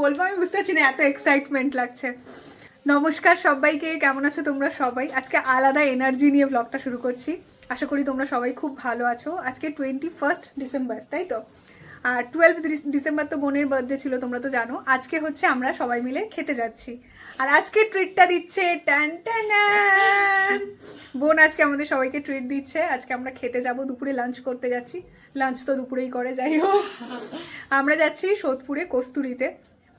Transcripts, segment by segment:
বলব, আমি বুঝতে পারছি না, এত এক্সাইটমেন্ট লাগছে। নমস্কার সবাইকে, কেমন আছো তোমরা সবাই? আজকে আলাদা এনার্জি নিয়ে ব্লগটা শুরু করছি। আশা করি তোমরা সবাই খুব ভালো আছো। আজকে টোয়েন্টি ফার্স্ট ডিসেম্বর তাই তো? আর টুয়েলভ ডিসেম্বর তো বোনের বার্থডে ছিল, তোমরা তো জানো। আজকে হচ্ছে আমরা সবাই মিলে খেতে যাচ্ছি। আর আজকে ট্রিটটা দিচ্ছে ট্যান ট্যান বোন আজকে আমাদের সবাইকে ট্রিট দিচ্ছে। আজকে আমরা খেতে যাব, দুপুরে লাঞ্চ করতে যাচ্ছি। লাঞ্চ তো দুপুরেই করে, যাই হোক। আমরা যাচ্ছি সোদপুরে কস্তুরিতে।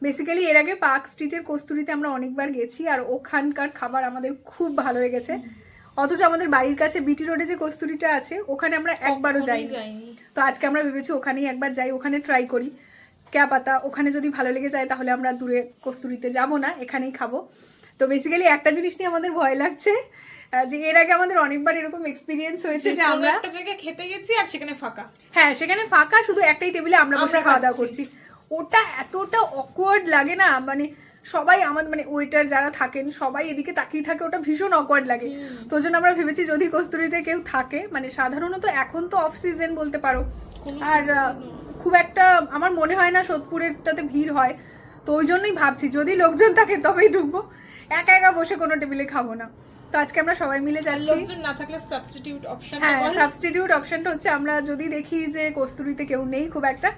বেসিক্যালি এর আগে পার্ক স্ট্রিটের কস্তুরিতে আমরা অনেকবার গেছি আর ওখানকার খাবার আমাদের খুব ভালো লেগেছে। অথচ আমাদের বাড়ির কাছে বিটি রোডে যে কস্তুরিটা আছে ওখানে আমরা একবারও যাই যাইনি। তো আজকে আমরা ভেবেছি ওখানেই একবার যাই ওখানে ট্রাই করি। ক্যা পাতা ওখানে যদি ভালো লেগে যায় তাহলে আমরা দূরে কস্তুরিতে যাব না এখানেই খাব। তো বেসিক্যালি একটা জিনিস নিয়ে আমাদের ভয় লাগছে যে এর আগে আমাদের অনেকবার এরকম এক্সপিরিয়েন্স হয়েছে যে আমরা একটা জায়গায় খেতে গেছি আর সেখানে ফাঁকা। হ্যাঁ সেখানে ফাঁকা শুধু একটাই টেবিলে আমরা বসে খাওয়া দাওয়া করছি। ওটা এতটা অকওয়ার্ড লাগে না? মানে সবাই আমার মানে ওয়েটার যারা থাকেন সবাই এদিকে তাকিয়ে থাকে ওটা ভীষণ অকওয়ার্ড লাগে। তো জন্য আমরা ভেবেছি যদি কস্তুরিতে কেউ থাকে মানে সাধারণত এখন তো অফ সিজন বলতে পারো। আর খুব একটা আমার মনে হয় না সোদপুরেরটাতে ভিড় হয়। তো ওই জন্যই ভাবছি যদি লোকজন থাকে তবেই ঢুকবো। একা একা বসে কোনো টেবিলে খাব না। তো আজকে আমরা সবাই মিলে যাচ্ছি। লোকজন না থাকলে সাবস্টিটিউট অপশন হ্যাঁ সাবস্টিটিউট অপশনটা হচ্ছে আমরা যদি দেখি যে কস্তুরিতে কেউ নেই খুব একটা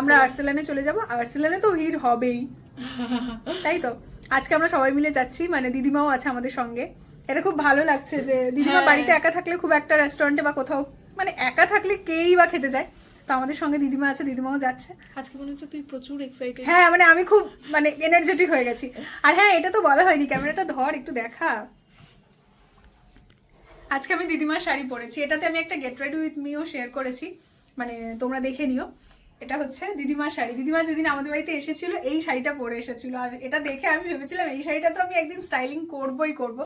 আমরা আর্সেলানে চলে যাব। আর্সেলানে তো ভিড় হবেই। তাই তো? আজকে আমরা সবাই মিলে যাচ্ছি মানে দিদিমাও আছে আমাদের সঙ্গে। এটা খুব ভালো লাগছে যে দিদিমা হ্যাঁ। বাড়িতে একা থাকলে খুব একটা রেস্টুরেন্টে বা কোথাও মানে একা থাকলে কেই বা খেতে যায়। তো আমাদের সঙ্গে দিদিমা আছে দিদিমাও যাচ্ছে। আজকে মনে হচ্ছে তুই প্রচুর এক্সাইটেড হ্যাঁ মানে আমি খুব মানে এনার্জেটিক হয়ে গেছি। আর হ্যাঁ এটা তো বলা হয়নি ক্যামেরাটা ধর একটু দেখা। আজকে আমি দিদিমার শাড়ি পরেছি। এটাতে আমি একটা get ready with me share করেছি। মানে তোমরা দেখে নিও। এটা হচ্ছে দিদিমার শাড়ি। দিদিমা যেদিন আমাদের বাড়িতে এসেছিল এই শাড়িটা পরে এসেছিল। আর এটা দেখে আমি ভেবেছিলাম এই শাড়িটা তো আমি একদিন স্টাইলিং করবই করব।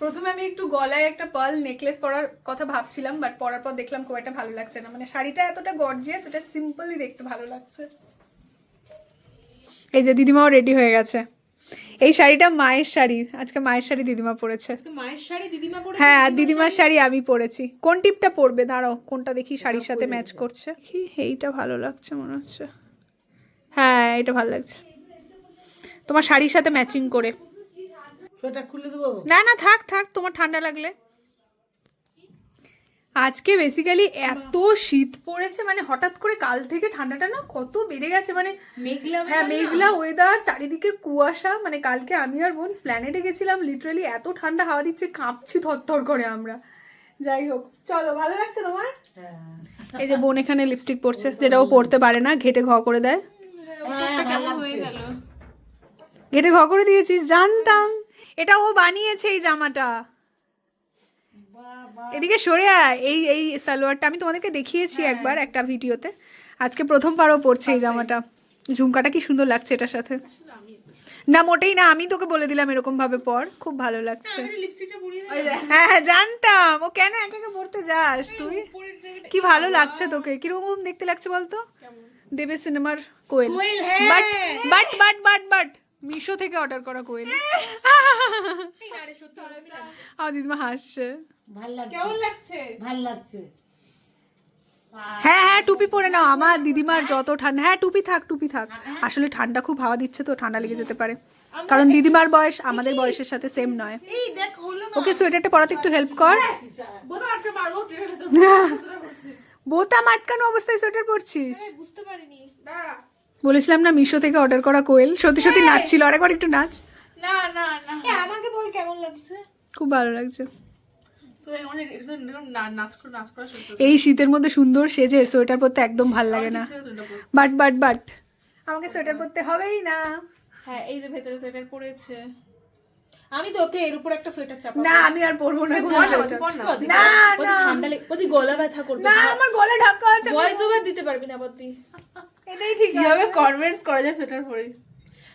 প্রথমে আমি একটু গলায় একটা পার্ল নেকলেস পরার কথা ভাবছিলাম বাট পরার পর দেখলাম খুব একটা ভালো লাগছে না। মানে শাড়িটা এতটা গর্জিয়াস এটা সিম্পলি দেখতে ভালো লাগছে। এই যে দিদিমাও রেডি হয়ে গেছে। এই শাড়িটা মায়ের শাড়ি আজকে মায়ের শাড়ি দিদিমা পরেছে। মায়ের শাড়ি দিদিমা পরে হ্যাঁ দিদিমার শাড়ি? আমি পরেছি। কোন টিপটা পরবে? দাঁড়াও কোনটা দেখি শাড়ির সাথে ম্যাচ করছে। কি এইটা ভালো লাগছে মনে হচ্ছে। হ্যাঁ এটা ভালো লাগছে। তোমার শাড়ির সাথে ম্যাচিং করে। সোয়েটার খুলে দেবো? না না থাক থাক তোমার ঠান্ডা লাগলে। আজকে বেসিক্যালি এত শীত পড়েছে মানে হঠাৎ করে কাল থেকে ঠান্ডাটা না কত বেড়ে গেছে মানে মেঘলা হ্যাঁ মেঘলা। ওয়েদার চারিদিকে কুয়াশা মানে কালকে আমি আর বোন প্ল্যানেটে গেছিলাম লিটারালি এত ঠান্ডা হাওয়া দিচ্ছে কাঁপছি থরথর করে আমরা। যাই হোক চলো ভালো লাগছে তোমার? হ্যাঁ। এই যে বোন এখানে লিপস্টিক পরছে যেটা ও পরতে পারে না ঘেটে ঘ করে দেয়। হ্যাঁ ভালো হয়ে ঘেটে ঘ করে দিয়েছিস জানতাম। এটা ও বানিয়েছে এই জামাটা। এদিকে সরে আয় এই এই সালোয়ারটা আমি তোমাদেরকে দেখিয়েছি একবার একটা ভিডিওতে। আজকে প্রথমবারও পরছে এই জামাটা। ঝুমকাটা কি সুন্দর লাগছে এটার সাথে। না মোটেই না আমি তোকে বলে দিলাম এরকম ভাবে পর। খুব ভালো লাগছে। দে হ্যাঁ হ্যাঁ জানতাম। ও কেন একা একা পড়তে যাস তুই? কি ভালো লাগছে তোকে। কীরকম দেখতে লাগছে বলতো? দেবে সিনেমার কোয়েল। কোয়েল, হ্যাঁ। But but but but but. Meesho থেকে অর্ডার করা কোয়েল। আমার দিদিমা হাসছে। ভালো লাগছে। ভালো লাগছে। হ্যাঁ হ্যাঁ টুপি পরে নাও। আমার দিদিমার যত ঠান্ডা হ্যাঁ টুপি থাক টুপি থাক। আসলে ঠান্ডা খুব হাওয়া দিচ্ছে তো ঠান্ডা লেগে যেতে পারে। কারণ দিদিমার বয়স আমাদের বয়সের সাথে সেম নয়। এই দেখ হলো না। ওকে সোয়েটারটা পরাতে একটু হেল্প কর। বোতাম আটকানো অবস্থায় সোয়েটার পরছিস? বুঝতে পারিনি। দাঁড়া। বলেছিলাম না মিশো থেকে অর্ডার করা কোয়েল? সত্যি সত্যি নাচছিল। আরেকবার একটু নাচ। না না না। আমাকে বল কেমন লাগছে? খুব ভালো লাগছে। তো না- নাচ করে নাচ করা এই শীতের মধ্যে সুন্দর সেজে সোয়েটার পরতে একদম ভালো লাগে না। But but but. আমাকে সোয়েটার পরতে হবেই না। হ্যাঁ এই যে ভেতরে সোয়েটার পরেছে আমি তো ওকে এর উপর একটা সোয়েটার চাপা না আমি আর পরবো না কোনো না না, না। না। ঠান্ডা লেগে ওদি গলা ব্যথা করবে। না আমার গলা ঢাকা আছে। ভয়েস ওভার দিতে পারবি না এটাই ঠিক কীভাবে কনভিন্স করা যায় সোয়েটার পরে?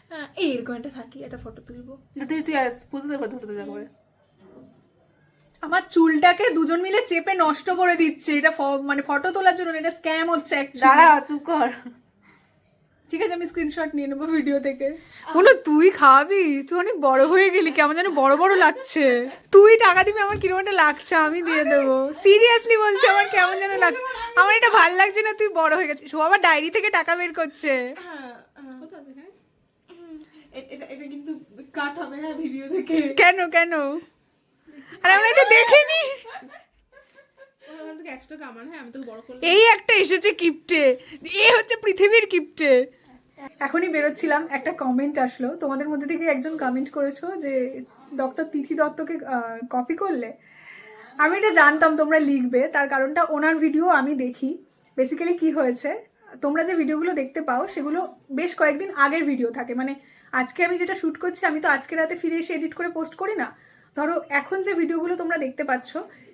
হ্যাঁ এই এরকম একটা থাকি একটা ফটো তুলবো। তুই তুই বুঝতে পারবি ফটো তুলবে করে আমার চুলটাকে দুজন মিলে চেপে নষ্ট করে দিচ্ছে। এটা ফ- মানে ফটো তোলার জন্য এটা স্ক্যাম হচ্ছে। দাঁড়া চুপ কর। ঠিক আছে আমি স্ক্রিনশট নিয়ে নেব ভিডিও থেকে। বলো তুই খাবি? তুই অনেক বড় হয়ে গেলি কেমন যেন বড় বড় লাগছে। তুই টাকা দিবি আমার কীরকম একটা লাগছে আমি দিয়ে দেবো। সিরিয়াসলি বলছি আমার কেমন যেন লাগছে। আমার এটা ভালো লাগছে না তুই বড় হয়ে গেছিস। ও আবার ডায়েরি থেকে টাকা বের করছে। হ্যাঁ এটা এটা কিন্তু কাট হবে হ্যাঁ ভিডিও থেকে। কেন কেন? আরে আমরা এটা দেখিনি। হ্যাঁ এই একটা এসেছে কিপটে। এ হচ্ছে পৃথিবীর কিপটে। এখনই বেরোচ্ছিলাম, একটা কমেন্ট আসলো। তোমাদের মধ্যে থেকে একজন কমেন্ট করেছ যে ডক্টর তিথি দত্তকে কপি করলে? আমি এটা জানতাম, তোমরা লিখবে। তার কারণটা ওনার ভিডিও আমি দেখি। বেসিক্যালি কি হয়েছে? তোমরা যে ভিডিওগুলো দেখতে পাও, সেগুলো বেশ কয়েকদিন আগের ভিডিও থাকে। মানে আজকে আমি যেটা শ্যুট করছি, আমি তো আজকে রাতে ফিরে এসে এডিট করে পোস্ট করি না। ধরো, এখন যে ভিডিওগুলো তোমরা দেখতে পাচ্ছ,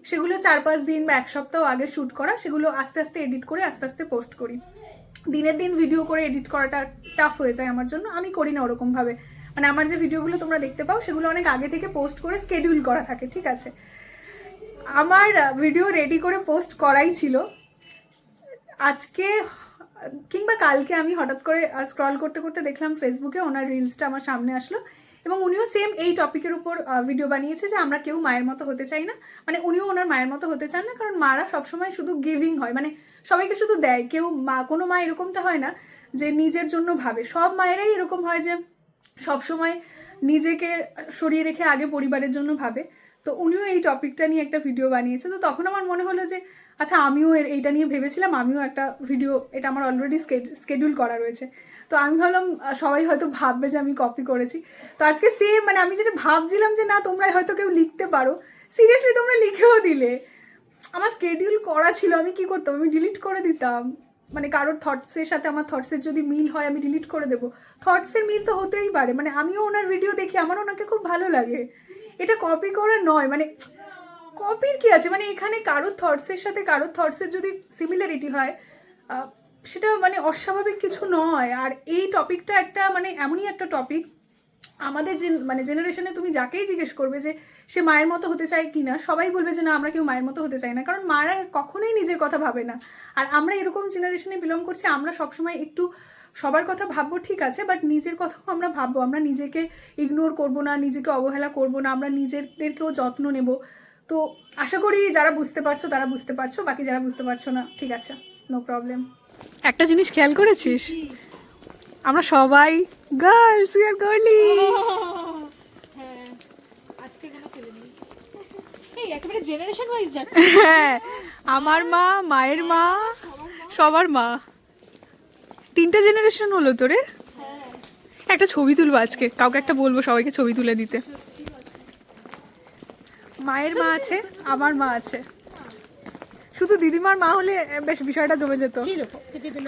সেগুলো চার পাঁচ দিন বা এক সপ্তাহ আগে শ্যুট করা, সেগুলো আস্তে আস্তে এডিট করে আস্তে আস্তে পোস্ট করি। দিনের দিন ভিডিও করে এডিট করাটা টাফ হয়ে যায় আমার জন্য। আমি করি না ওরকমভাবে। মানে আমার যে ভিডিওগুলো তোমরা দেখতে পাও, সেগুলো অনেক আগে থেকে পোস্ট করে স্কেডিউল করা থাকে, ঠিক আছে? আমার ভিডিও রেডি করে পোস্ট করাই ছিল। আজকে, কিংবা কালকে আমি হঠাৎ করে স্ক্রল করতে করতে দেখলাম ফেসবুকে ওনার রিলসটা আমার সামনে আসলো। এবং উনিও সেম এই টপিকের উপর ভিডিও বানিয়েছে যে আমরা কেউ মায়ের মতো হতে চাই না। মানে উনিও ওনার মায়ের মতো হতে চান না, কারণ মারা সবসময় শুধু গিভিং হয়। মানে সবাইকে শুধু দেয়, কেউ মা, কোনো মা এরকমটা হয় না যে নিজের জন্য ভাবে। সব মায়েরাই এরকম হয় যে সবসময় নিজেকে সরিয়ে রেখে আগে পরিবারের জন্য ভাবে। তো উনিও এই টপিকটা নিয়ে একটা ভিডিও বানিয়েছে। তো তখন আমার মনে হলো যে আচ্ছা আমিও এইটা নিয়ে ভেবেছিলাম, আমিও একটা ভিডিও এটা আমার অলরেডি স্কেডিউল করা রয়েছে। তো আমি ভাবলাম সবাই হয়তো ভাববে যে আমি কপি করেছি। তো আজকে সেম মানে আমি যেটা ভাবছিলাম যে না তোমরা হয়তো কেউ লিখতে পারো। সিরিয়াসলি তোমরা লিখেও দিলে। আমার স্কেডিউল করা ছিল, আমি কি করতাম? আমি ডিলিট করে দিতাম। মানে কারোর থটসের সাথে আমার থটসের যদি মিল হয়, আমি ডিলিট করে দেবো। থটসের মিল তো হতেই পারে। মানে আমিও ওনার ভিডিও দেখি আমার ওনাকে খুব ভালো লাগে। এটা কপি করা নয়। মানে কপির কি আছে? মানে এখানে কারোর থটসের সাথে কারোর থটসের যদি সিমিলারিটি হয় সেটা মানে অস্বাভাবিক কিছু নয়। আর এই টপিকটা একটা মানে এমনই একটা টপিক আমাদের যে মানে জেনারেশনে তুমি যাকেই জিজ্ঞেস করবে যে সে মায়ের মতো হতে চায় কি না সবাই বলবে যে না, আমরা কেউ মায়ের মতো হতে চাই না। কারণ মারা কখনোই নিজের কথা ভাবে না। আর আমরা এরকম জেনারেশনে বিলং করছি, আমরা সবসময় একটু সবার কথা ভাববো, ঠিক আছে বাট নিজের কথাও আমরা ভাববো। আমরা নিজেকে ইগনোর করব না, নিজেকে অবহেলা করব না, আমরা নিজেদেরকেও যত্ন নেব। তো আশা করি যারা বুঝতে পারছ তারা বুঝতে পারছ বাকি যারা বুঝতে পারছ না ঠিক আছে নো প্রবলেম একটা জিনিস খেয়াল করেছিস? আমরা সবাই গার্লস উই আর গার্লি হ্যাঁ আজকে কোনো ছেলে নেই। এই একেবারে জেনারেশন ওয়াইজ যাচ্ছে। হ্যাঁ আমার মা মায়ের মা সবার মা। তিনটে জেনারেশন হলো তো রে একটা ছবি তুলবো আজকে কাউকে একটা বলব সবাইকে ছবি তুলে দিতে। মায়ের মা আছে আমার মা আছে। শুধু দিদিমার মা হলে বেশ বিষয়টা জমে যেত।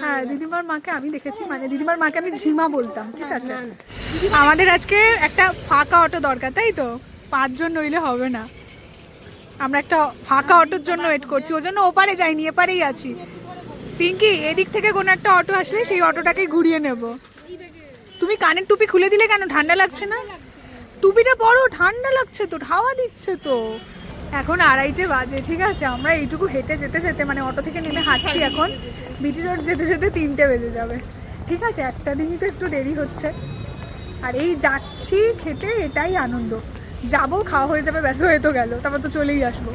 হ্যাঁ দিদিমার মাকে আমি দেখেছি মানে দিদিমার মাকে আমি ঝিমা বলতাম ঠিক আছে? আমাদের আজকে একটা ফাঁকা অটো দরকার তাই তো? পাঁচজন নইলে হবে না। আমরা একটা ফাঁকা অটোর জন্য ওয়েট করছি ওই জন্য ওপারে যাইনি এপারেই আছি। পিঙ্কি এদিক থেকে কোনো একটা অটো আসলে সেই অটোটাকে ঘুরিয়ে নেব। তুমি কানের টুপি খুলে দিলে কেন? ঠান্ডা লাগছে না? টুপিটা পরো ঠান্ডা লাগছে তো হাওয়া দিচ্ছে তো। এখন আড়াইটে বাজে ঠিক আছে? আমরা এইটুকু হেঁটে যেতে যেতে মানে অটো থেকে নেমে হাঁটছি এখন। বিটি রোড যেতে যেতে তিনটে বেজে যাবে। ঠিক আছে? একটা দিনই তো একটু দেরি হচ্ছে। আর এই যাচ্ছি খেতে এটাই আনন্দ। যাব খাওয়া হয়ে যাবে ব্যস্ত হয়ে তো গেল। তারপর তো চলেই আসব।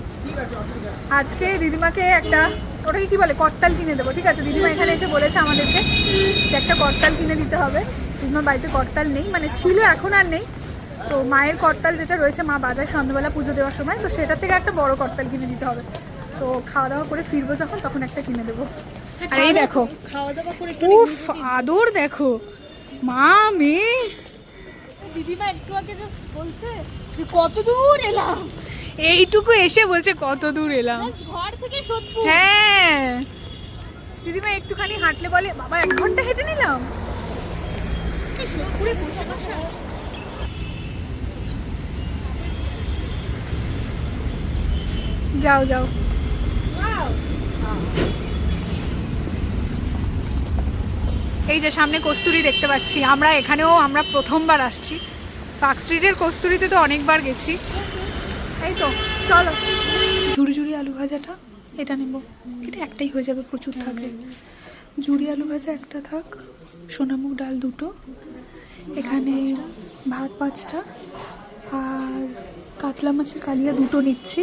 আজকে দিদিমাকে একটা ওটাকে কি বলে? করতাল কিনে দেবো। ঠিক আছে? দিদিমা এখানে এসে বলেছে আমাদেরকে যে একটা করতাল কিনে দিতে হবে। দিদিমার বাড়িতে করতাল নেই মানে ছিল এখন আর নেই। তো মায়ের করতাল যেটা রয়েছে মা বাজার সন্ধ্যাবেলা পুজো দেওয়ার সময় তো সেটা থেকে একটা বড় করতাল কিনে দিতে হবে। তো খাওয়া দাওয়া করে ফিরবো যখন তখন একটা কিনে দেবো। আর এই দেখো। খাওয়া দাওয়া করে উফ আদর দেখো। মা মেয়ে দিদিমা একটু আগে জাস্ট বলছে যে কত দূর এলাম। এইটুকু এসে বলছে কত দূর এলাম। ঘর থেকে সোদপুর। হ্যাঁ। দিদিমা একটুখানি হাঁটলে বলে বাবা এক ঘণ্টা হেঁটে নিলাম? সোদপুরে বসে বসে যাও যাও। এই যে সামনে কস্তুরি দেখতে পাচ্ছি। আমরা এখানেও আমরা প্রথমবার আসছি। পার্ক স্ট্রিটের কস্তুরিতে তো অনেকবার গেছি। এই তো, চলো। ঝুড়ি ঝুড়ি আলু ভাজাটা, এটা নেব। এটা একটাই হয়ে যাবে প্রচুর থাকে ঝুড়ি আলু ভাজা একটা থাক সোনামুগ ডাল দুটো। এখানে ভাত পাঁচটা। আর কাতলা মাছের কালিয়া দুটো নিচ্ছি।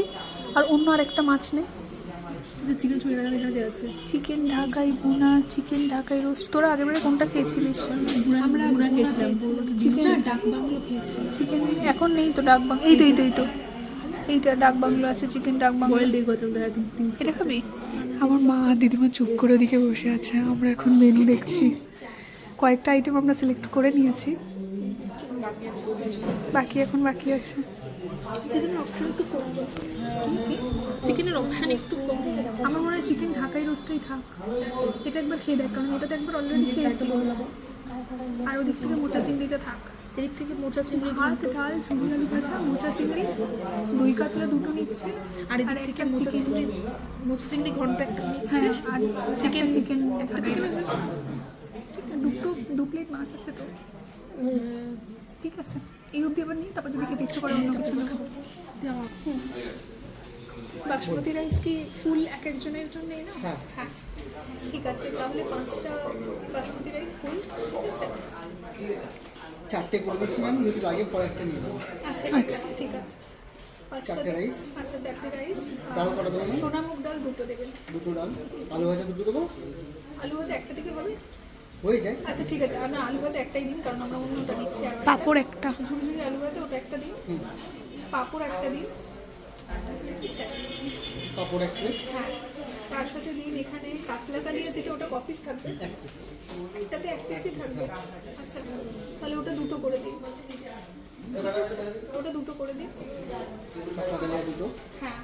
আর অন্য আরেকটা মাছ নেই। চিকেন আছে। চিকেন ঢাকাই বোনা চিকেন ঢাকাই রোস্ট। তোরা আগের বারে কোনটা খেয়েছিলিস? আমরা খেয়েছিলাম। চিকেন ডাক বাংলো খেয়েছি চিকেন এখন নেই তো ডাক বাংলো। এই তো এই তো এই তো। এইটা ডাক বাংলো আছে চিকেন ডাক বাংলো। এটা খাবি? আমার মা দিদিমা চুপ করে দিকে বসে আছে। আমরা এখন মেনু দেখছি। কয়েকটা আইটেম আমরা সিলেক্ট করে নিয়েছি। বাকি এখন বাকি আছে। চিকেনের অপশন একটু কম চিকেনের অপশন একটু কম আমার মনে হয় চিকেন ঢাকাই রোস্টটাই থাক। এটা একবার খেয়ে দেখ কারণ ওটা তো একবার অলরেডি খেয়েছি আর ওদিক থেকে মোচা চিংড়িটা থাক। এদিক থেকে মোচা চিংড়ি ভাত ডাল ঝুড়ি আলু ভাজা মোচা চিংড়ি দুই কাতলা দুটো নিচ্ছে। আর এদিক থেকে মোচা চিংড়ি মোচা চিংড়ি ঘণ্টা একটা নিচ্ছে। হ্যাঁ আর চিকেন চিকেন একটা চিকেন দুটো দু প্লেট মাছ আছে তো। ঠিক আছে। এই অবধি এবার নিই তারপর যদি খেতে ইচ্ছে করে অন্য কিছু নেব বাসমতি রাইস কি ফুল এক একজনের জন্য না? হ্যাঁ। হ্যাঁ ঠিক আছে তাহলে পাঁচটা বাসমতি রাইস ফুল ঠিক আছে? চারটে করে দিচ্ছি ম্যাম যদি লাগে পরে একটা নিয়ে নেব। আচ্ছা ঠিক আছে ঠিক আছে। চারটে রাইস। আচ্ছা চারটে রাইস। ডাল কটা দেবো সোনা মুগ ডাল দুটো দেবেন। দুটো ডাল। আলু ভাজা দুটো দেবো? আলু ভাজা একটা দিকে হবে হয়ে যায়। আচ্ছা ঠিক আছে। আর না আলু ভাজা একটাই দিন কারণ আমরা অন্যটা নিচ্ছি আর পাঁপড় একটা। ঝুড়ি ঝুড়ি আলু ভাজা ওটা একটা দিন। পাঁপড় একটা দিন। আছে কাপড় এক প্লেট হ্যাঁ। তার সাথে দিন এখানে কাতলা কালিয়া যেটা ওটা কপিস থাকবে? এটাতে এক পিসই থাকবে? আচ্ছা তাহলে ওটা দুটো করে দিন। ওটা দুটো করে দিন। কাতলা কালিয়া দুটো হ্যাঁ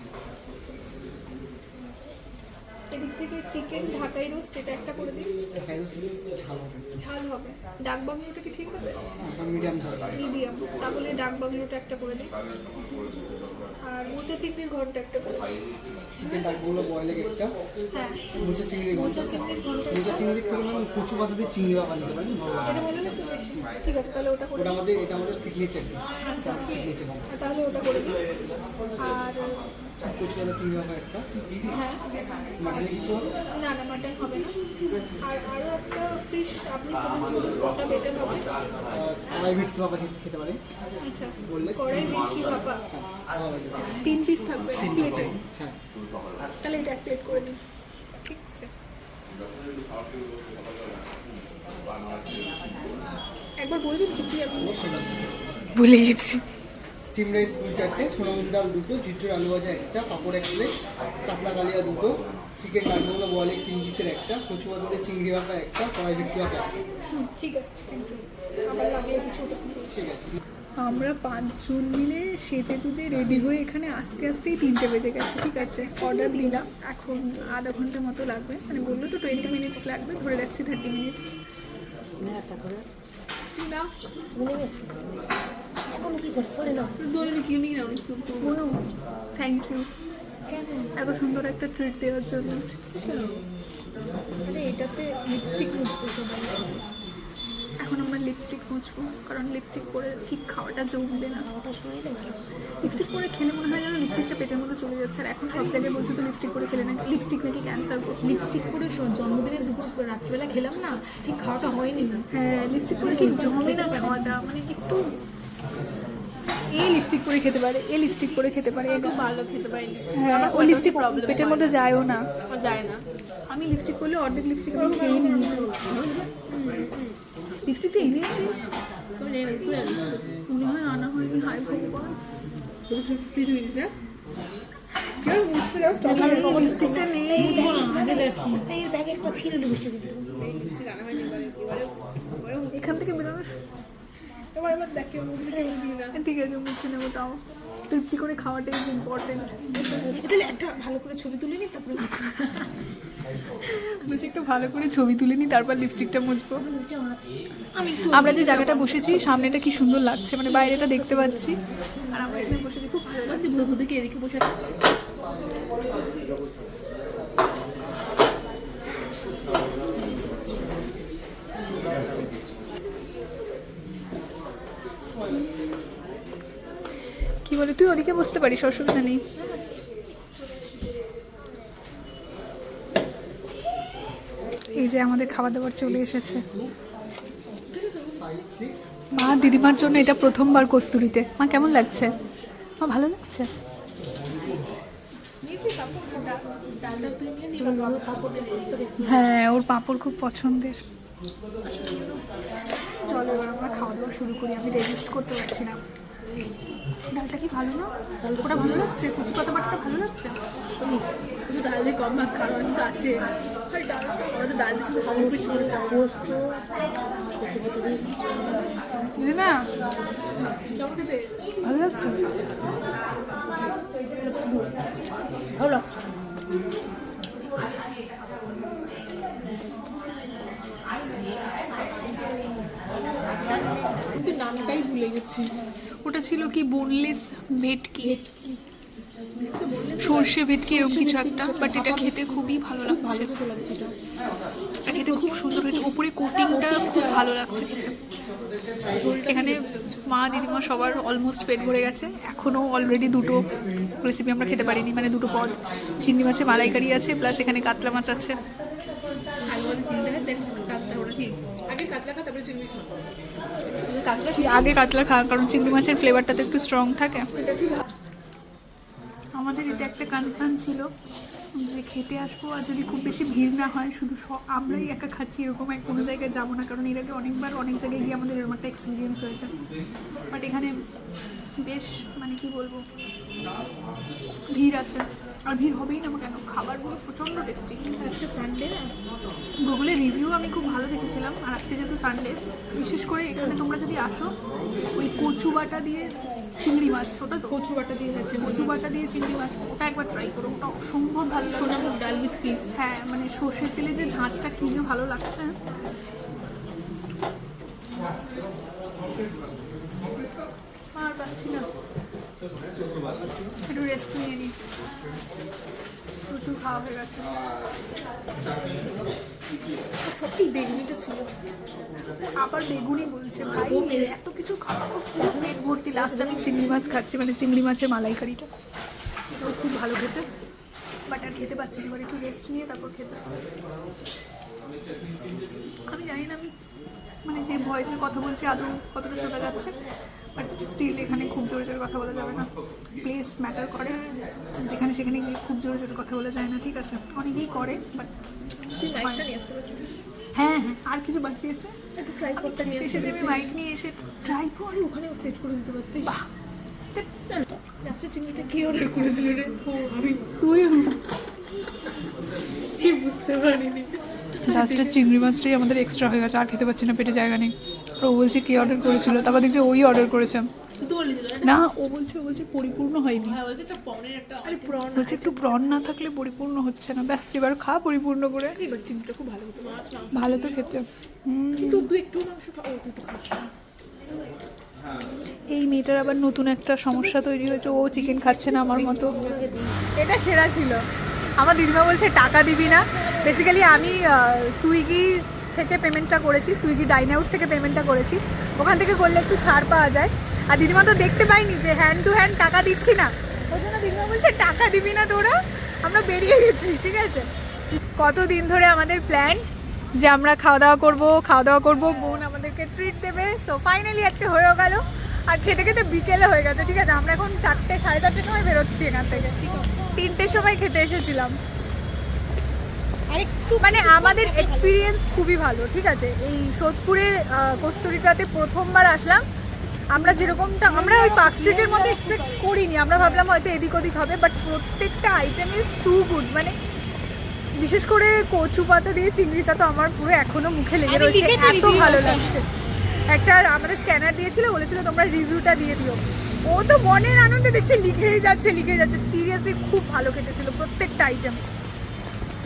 এদিক থেকে চিকেন ঢাকাই রোস্ট এটা একটা করে দিন। খাই ঝাল হবে। ঝাল হবে। ডাক বাংলোটা কি ঠিক হবে? হ্যাঁ মিডিয়াম ঝাল মিডিয়াম তাহলে ডাক বাংলোটা একটা করে দিন। আর মোচা চিংড়ির ঘরটা একটা করে চিকেন ডাকগুলো বয়েল একটা। হ্যাঁ। মুচা চিংড়ি মোচা চিংড়ির ঘরটা মুচা চিংড়ির থেকে ম্যাম কচু পাতা দিয়ে চিংড়ি বাবা নিতে পারেন বলে ঠিক আছে তাহলে ওটা করে ওটা আমাদের এটা আমাদের সিগনেচার আচ্ছা সিগনেচার তাহলে ওটা করে দিন। আর কচু পাতা চিংড়ি বাবা একটা? হ্যাঁ মাটন কিছু না না মাটন হবে না। আর আরও একটা ফিশ আপনি সাজেস্ট করুন ওটা বেটার হবে। কড়াই ভিটকি বাবা খেতে পারে। আচ্ছা বললে কড়াই ভাপা তিন পিস থাকবে এক প্লেটে হ্যাঁ। তাহলে এটা এক প্লেট করে দিন। ঠিক আছে। একবার বলবেন কি কি আপনি অবশ্যই ভুলে গেছি। স্টিম রাইস ফুল চারটে সোনামুগ ডাল দুটো ঝিটঝুর আলু ভাজা একটা পাঁপড় এক প্লেট কাতলা কালিয়া দুটো চিকেন বয়েল এক তিন পিসের একটা কচু পাতাতে চিংড়ি ভাপা একটা কড়াই ভাপা ঠিক আছে। ঠিক আছে। আমরা পাঁচজন মিলে সেজে গুজে রেডি হয়ে এখানে আস্তে আস্তেই তিনটে বেজে গেছে ঠিক আছে? অর্ডার দিলাম এখন আধা ঘণ্টা মতো লাগবে। মানে বলল তো টোয়েন্টি মিনিটস লাগবে ধরে রাখছি থার্টি মিনিটস না। এখন কি করে? করে নাও। দোলে কি নিয়ে নাও একটু থ্যাংক ইউ এত সুন্দর একটা ট্রিট দেওয়ার জন্য। আরে এটাতে লিপস্টিক ইউজ করতে এখন আমরা লিপস্টিক মুছবো কারণ লিপস্টিক পরে ঠিক খাওয়াটা জমবে না। লিপস্টিক পরে খেলে মনে হয় যেন লিপস্টিকটা পেটের মধ্যে চলে যাচ্ছে আর এখন সব জায়গায় বলছে তো লিপস্টিক পরে খেলে নাকি লিপস্টিক নাকি ক্যান্সার লিপস্টিক পরে জন্মদিনের দুপুর রাত্রিবেলা খেলাম না ঠিক খাওয়াটা হয়নি। হ্যাঁ লিপস্টিক পরে ঠিক জমে না খাওয়াটা মানে একটু এ লিপস্টিক পরে খেতে পারে এ লিপস্টিক পরে খেতে পারে খুব ভালো খেতে পারি হ্যাঁ ও লিপস্টিক প্রবলেম পেটের মধ্যে যায়ও না। যায় না। আমি লিপস্টিক করলে অর্ধেক লিপস্টিক আমি খেয়ে নিই। লিপস্টিকটা এনেছিস তুমি জানি না তুই জানিস মনে হয় আনা হয়নি হাই ভগবান তুই ফ্রি হয়ে? এই এবারে এবারে এখান থেকে বেরোনো এবার এবার দেখে ঠিক আছে নেব তাও। তৃপ্তি করে খাওয়াটা ইজ ইম্পর্টেন্ট একটা ভালো করে ছবি তুলে নি তারপরে বলছি একটু ভালো করে ছবি তুলে নিই তারপর লিপস্টিকটা মুছবো। আমরা যে জায়গাটা বসেছি সামনেটা কি সুন্দর লাগছে মানে বাইরেটা দেখতে পাচ্ছি। আর আমরা এখানে বসেছি খুব ভালো লাগছে। এদিকে বসে বলে, তুই ওদিকে বসতে পারিস, অসুবিধা নেই। এই যে আমাদের খাবার দাবার চলে এসেছে। মা, দিদিমার জন্য এটা প্রথমবার কস্তুরিতে। মা, কেমন লাগছে? মা, ভালো লাগছে? হ্যাঁ ওর পাঁপড় খুব পছন্দের। চলো এবার আমরা খাওয়া দাওয়া শুরু করি, আমি রেজিস্ট করতে পারছি না। ডালটা কি ভালো না? ওটা ভালো লাগছে? কুচু পাতা বাটাটা ভালো লাগছে? শুধু ডাল দিয়ে কম ভাত খাওয়ার কিছু আছে। ওরা তো ডাল দিয়ে শুধু হাওয়া পিছু কচুরি বুঝলি না? ভালো লাগছে। ভালো লাগছে। কিন্তু নামটাই ভুলে গেছি। ওটা ছিল কি বোনলেস ভেটকি? সর্ষে ভেটকি এরকম কিছু একটা বাট এটা খেতে খুবই ভালো লাগছে। আর খেতে খুব সুন্দর হয়েছে। ওপরে কোটিংটা খুব ভালো লাগছে এখানে মা দিদিমা সবার অলমোস্ট পেট ভরে গেছে। এখনও অলরেডি দুটো রেসিপি আমরা খেতে পারিনি মানে দুটো পদ। চিংড়ি মাছের মালাইকারি আছে প্লাস এখানে কাতলা মাছ আছে। আগে কাতলা খা তারপরে চিংড়ি খা কাতলা চি- আগে কাতলা খাওয়া, কারণ চিংড়ি মাছের ফ্লেভারটা তো একটু স্ট্রং থাকে। আমাদের এটা একটা কনসার্ন ছিল যে খেতে আসব আর যদি খুব বেশি ভিড় না হয়, শুধু আমরাই একা খাচ্ছি, এরকম এক কোনো জায়গায় যাব না। কারণ এর আগে অনেকবার, অনেক জায়গায় গিয়ে আমাদের এরকম একটা এক্সপিরিয়েন্স হয়েছে। বাট এখানে বেশ মানে কি বলব, ভিড় আছে। আর ভিড় হবেই না কেন? খাবারগুলো প্রচণ্ড টেস্টি আজকে সানডে গুগলে রিভিউ আমি খুব ভালো দেখেছিলাম আর আজকে যেহেতু সানডে বিশেষ করে এখানে তোমরা যদি আসো ওই কচু বাটা দিয়ে চিংড়ি মাছ ওটা তো? কচু বাটা দিয়ে হয়েছে কচু বাটা দিয়ে চিংড়ি মাছ ওটা একবার ট্রাই করো ওটা অসম্ভব ভালো লাগছে। ডাল উইথ পিস হ্যাঁ মানে সর্ষের তেলে যে ঝাঁঝটা কি যে ভালো লাগছে আর পাচ্ছি না একটু রেস্ট নিয়ে নিই প্রচুর খাওয়া হয়ে গেছে। সত্যি বেগুনিটা ছিল। আবার বেগুনি বলছে, ভাই, এত কিছু খাওয়া পেট ভর্তি লাস্ট আমি চিংড়ি মাছ খাচ্ছি মানে চিংড়ি মাছের মালাইকারিটা। এটাও খুব ভালো খেতে। বাট আর খেতে পাচ্ছি না। এবার একটু রেস্ট নিয়ে তারপর খেতে আমি জানি না, আমি মানে যে ভয়েসে কথা বলছি আদৌ কতটা শোনা যাচ্ছে বাট স্টিল এখানে খুব জোরে জোরে কথা বলা যাবে না। প্লেস ম্যাটার করে যেখানে সেখানে গিয়ে খুব জোরে জোরে কথা বলা যায় না ঠিক আছে? অনেকেই করে বাট হ্যাঁ হ্যাঁ আর কিছু বাকি আছে? এসে তুমি মাইক নিয়ে এসে ট্রাই কর। আরে ওখানে সেট করে দিতে পারতিস? বাহ! চিংড়িটা কে অর্ডার করেছিল রে? ও আমি তুই বুঝতে পারিনি। লাস্টের চিংড়ি মাছটাই আমাদের এক্সট্রা হয়ে গেছে আর খেতে পাচ্ছি না পেটে জায়গা নেই। আর ও বলছে কে অর্ডার করেছিল তারপর দেখছি ওই অর্ডার করেছে। না ও বলছে ও বলছে পরিপূর্ণ হয়নি। হ্যাঁ বলছে একটা প্রন না থাকলে পরিপূর্ণ হচ্ছে না। ব্যাস এবার খা পরিপূর্ণ করে। এবার চিংড়িটা খুব ভালো তো খেতে। কিন্তু তুই একটু মাংস। এই মেয়েটার আবার নতুন একটা সমস্যা তৈরি হয়েছে ও চিকেন খাচ্ছে না আমার মতো। এটা সেরা ছিল। আমার দিদিমা বলছে, টাকা দিবি না। বেসিক্যালি আমি সুইগি থেকে পেমেন্টটা করেছি সুইগি ডাইন আউট থেকে পেমেন্টটা করেছি। ওখান থেকে করলে একটু ছাড় পাওয়া যায়। আর দিদিমা তো দেখতে পাইনি যে হ্যান্ড টু হ্যান্ড টাকা দিচ্ছি না। ওই জন্য দিদিমা বলছে, টাকা দিবি না তোরা, আমরা বেরিয়ে গেছি। ঠিক আছে? কতদিন ধরে আমাদের প্ল্যান যে আমরা খাওয়া দাওয়া করব খাওয়া দাওয়া করব, বোন আমাদেরকে ট্রিট দেবে। সো ফাইনালি আজকে হয়েও গেল। আর খেতে খেতে বিকেলে হয়ে গেছে, ঠিক আছে? আমরা এখন চারটে, সাড়ে চারটের সময় বেরোচ্ছি এখান থেকে তিনটের সময় খেতে এসেছিলাম। আরেকটু মানে আমাদের এক্সপিরিয়েন্স খুবই ভালো ঠিক আছে? এই সোদপুরের কস্তুরিটাতে প্রথমবার আসলাম। আমরা যেরকমটা আমরা ওই পার্ক স্ট্রিটের মতো এক্সপেক্ট করিনি। আমরা ভাবলাম হয়তো এদিক ওদিক হবে বাট প্রত্যেকটা আইটেম ইজ টু গুড মানে বিশেষ করে কচু পাতা দিয়ে চিংড়িটা তো আমার পুরো এখনও মুখে লেগে রয়েছে। এত ভালো লাগছে। একটা আমাদের স্ক্যানার দিয়েছিল বলেছিল তোমরা রিভিউটা দিয়ে দিও। ও তো মনের আনন্দে দেখছে লিখেই যাচ্ছে লিখে যাচ্ছে। সিরিয়াসলি খুব ভালো খেতেছিল প্রত্যেকটা আইটেম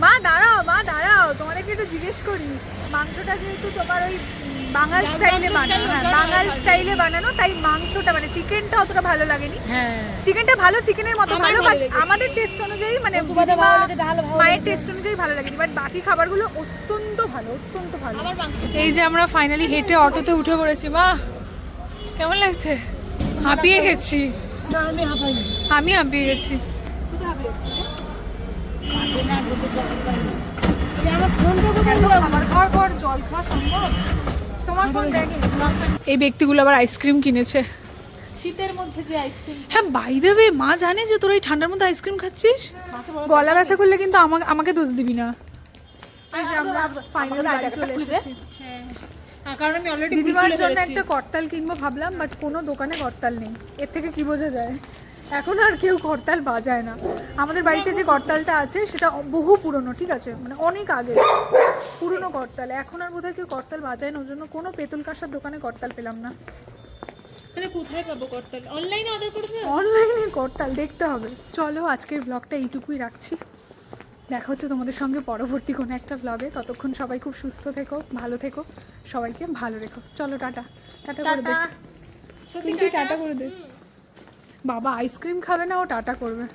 মা দাঁড়াও মা দাঁড়াও তোমাদেরকে একটু জিজ্ঞেস করি। মাংসটা যেহেতু তোমার ওই বাঙাল স্টাইলে বানানো হ্যাঁ বাঙাল স্টাইলে বানানো তাই মাংসটা মানে চিকেনটা অতটা ভালো লাগেনি। হ্যাঁ। চিকেনটা ভালো চিকেনের মতো ভালো আমাদের টেস্ট অনুযায়ী মানে মায়ের টেস্ট অনুযায়ী ভালো লাগেনি বাট বাকি খাবারগুলো অত্যন্ত ভালো অত্যন্ত ভালো। এই যে আমরা ফাইনালি হেঁটে অটোতে উঠে পড়েছি মা কেমন লাগছে? হাঁপিয়ে গেছি। আমি হাঁপিয়ে গেছি না ঢুকে যখন পাইনি এই ব্যক্তিগুলো আবার আইসক্রিম কিনেছে। শীতের মধ্যে যে আইসক্রিম হ্যাঁ বাই দ্য ওয়ে মা জানে যে তোরা এই ঠান্ডার মধ্যে আইসক্রিম খাচ্ছিস? গলা ব্যথা করলে কিন্তু আমাকে আমাকে দোষ দিবি না। আমরা ফাইনাল চলে এসেছি। হ্যাঁ। কারণ আমি অলরেডি দিদিমার জন্য একটা করতাল কিনবো ভাবলাম বাট কোনো দোকানে করতাল নেই। এর থেকে কি বোঝা যায়? এখন আর কেউ করতাল বাজায় না। আমাদের বাড়িতে যে করতালটা আছে সেটা বহু পুরনো ঠিক আছে? মানে অনেক আগে। পুরনো করতাল। এখন আর বোধহয় কেউ করতাল বাজায় না ওর জন্য কোনো পেতল কাঁসার দোকানে করতাল পেলাম না। তাহলে কোথায় পাবো করতাল? অনলাইনে অর্ডার করেছে? অনলাইনে করতাল দেখতে হবে। চলো আজকের ব্লগটা এইটুকুই রাখছি। দেখা হচ্ছে তোমাদের সঙ্গে পরবর্তী কোনো একটা ব্লগে ততক্ষণ সবাই খুব সুস্থ থেকো ভালো থেকো। সবাইকে ভালো রেখো। চলো টাটা। টাটা করে দে। সত্যি টাটা? করে দে। বাবা আইসক্রিম খাবে না ও টাটা করবে।